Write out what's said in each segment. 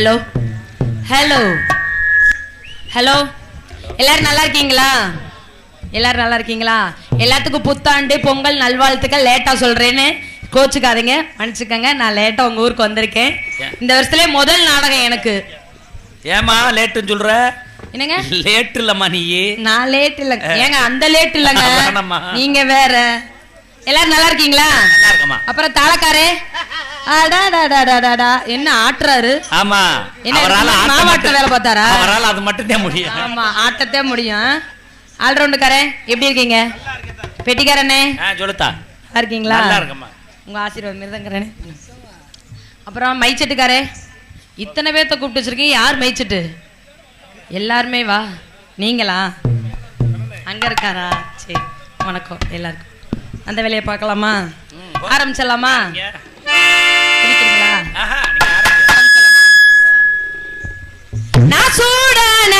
Hello hello hello எல்லாரும் நல்லா இருக்கீங்களா? எல்லாரும் நல்லா இருக்கீங்களா? எல்லாத்துக்கும் புத்தாண்டு பொங்கல் நல்வாழ்த்துக்கள் லேட்டா சொல்றேன்னு கோச்சுக்காதீங்க. மன்னிச்சுக்கோங்க நான் லேட்டா உங்க ஊருக்கு வந்திருக்கேன். இந்த வருஷத்துல முதல் நாடகம் எனக்கு. ஏமா லேட்டுன்னு சொல்ற? என்னங்க? லேட் இல்லம்மா நீ நான் லேட் இல்லங்க ஏங்க அந்த லேட் இல்லங்க. நீங்க வேற. எல்லாரும் நல்லா இருக்கீங்களா? அப்புறம் தாளக்காரே. என்ன ஆட்டுறாரு? ஆமா. மாவாட்ட வேலை பார்த்தாரா? அது மட்டும்தான் முடியும். ஆமா ஆட்டத்தே முடியும். ஆல்ரவுண்டுக்காரன் எப்படி இருக்கீங்க? பெட்டிக்காரனே? இருக்கீங்களா? உங்க ஆசீர்வாதம் மிருதங்கரனே அப்புறம் மைச்சட்டுக்காரே இத்தனை பேர்த்த கூப்பிட்டு வச்சிருக்கீங்க. யார் மைச்சட்டு? எல்லாருமே வா. நீங்களா? அங்க இருக்காரா? சரி வணக்கம். எல்லாருக்கும். அந்த வேலையை பார்க்கலாமா? ஆரம்பிச்சிடலாமா? நான் சூடான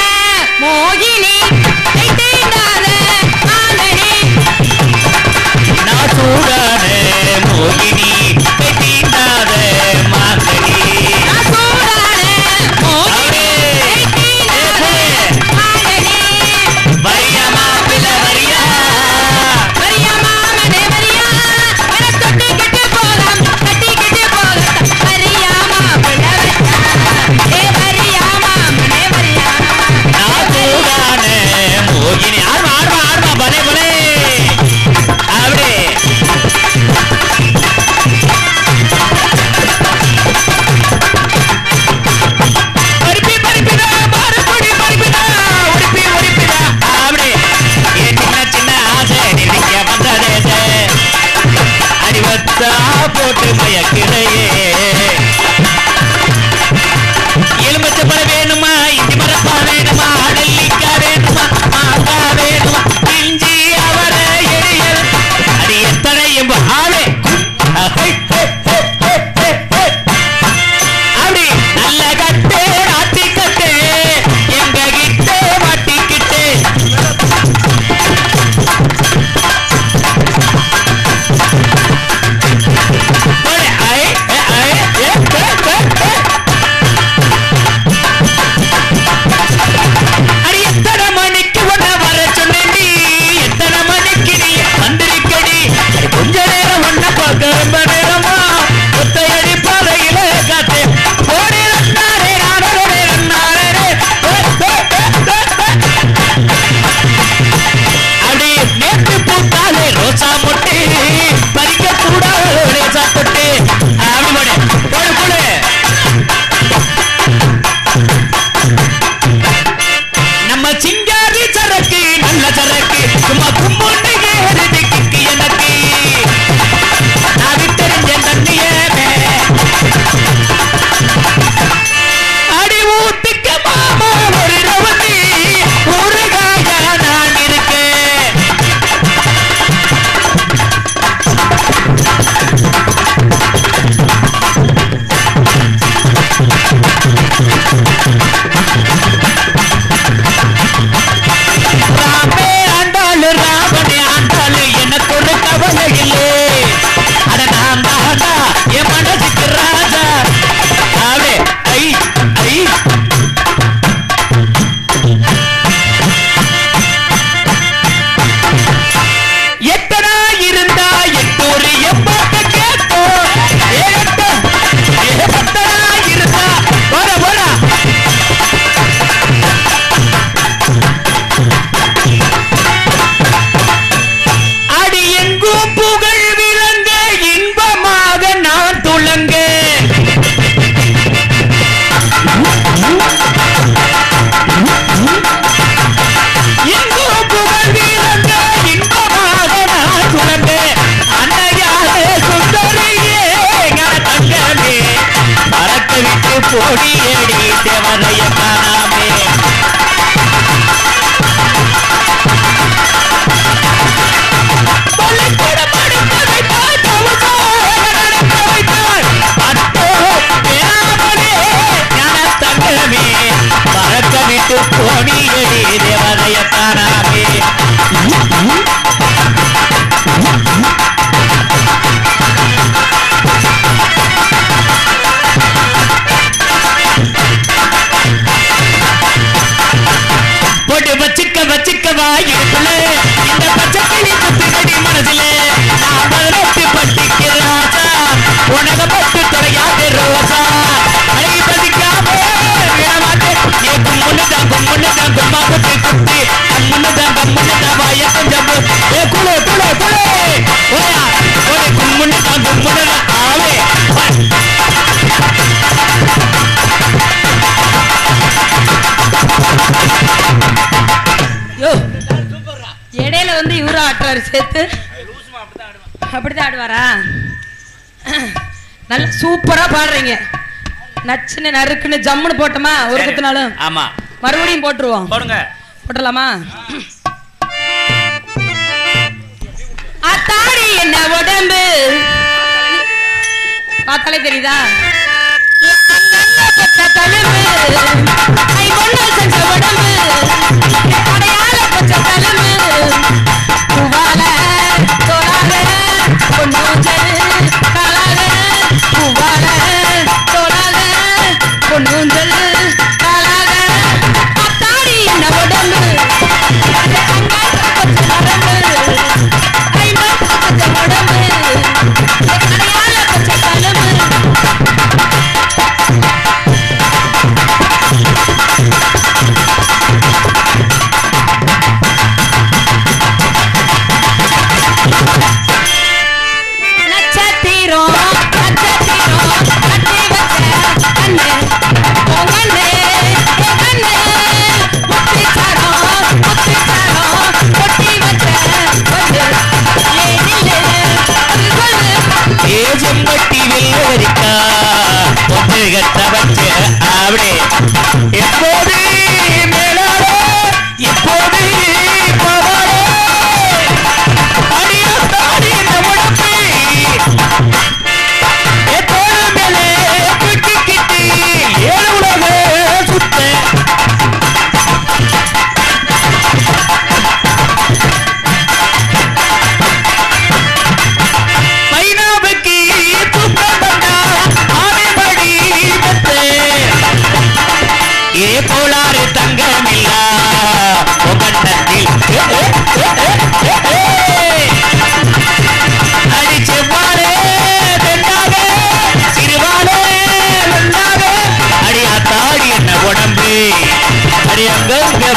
ஆட்டுறாரு சேர்த்து. அப்படிதான் ஆடுவாரா? நல்ல சூப்பரா பாடுறீங்க. நச்சுன்னு நறுக்குன்னு ஜம்முன்னு போட்டோமா? ஒரு. குத்துனாலும். ஆமா. மறுபடியும் போட்டுருவோம். போடுங்க. போட்டலாமா அத்தாடி என்ன உடம்பு? பார்த்தாலே தெரியுதா? ஐ செஞ்ச உடம்பு. அடையாள பச்சை தழும்பு. பொண்ணு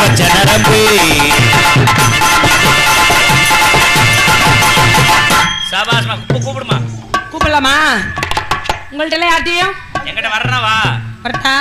வச்ச நரம்பு சபாஸ்மா கூப்பிடுமா. கூப்பிடலாமா? உங்கள்ட்ட எல்லாம் யார்ட்டையும் எங்கிட்ட வர்றவா? வரட்டா.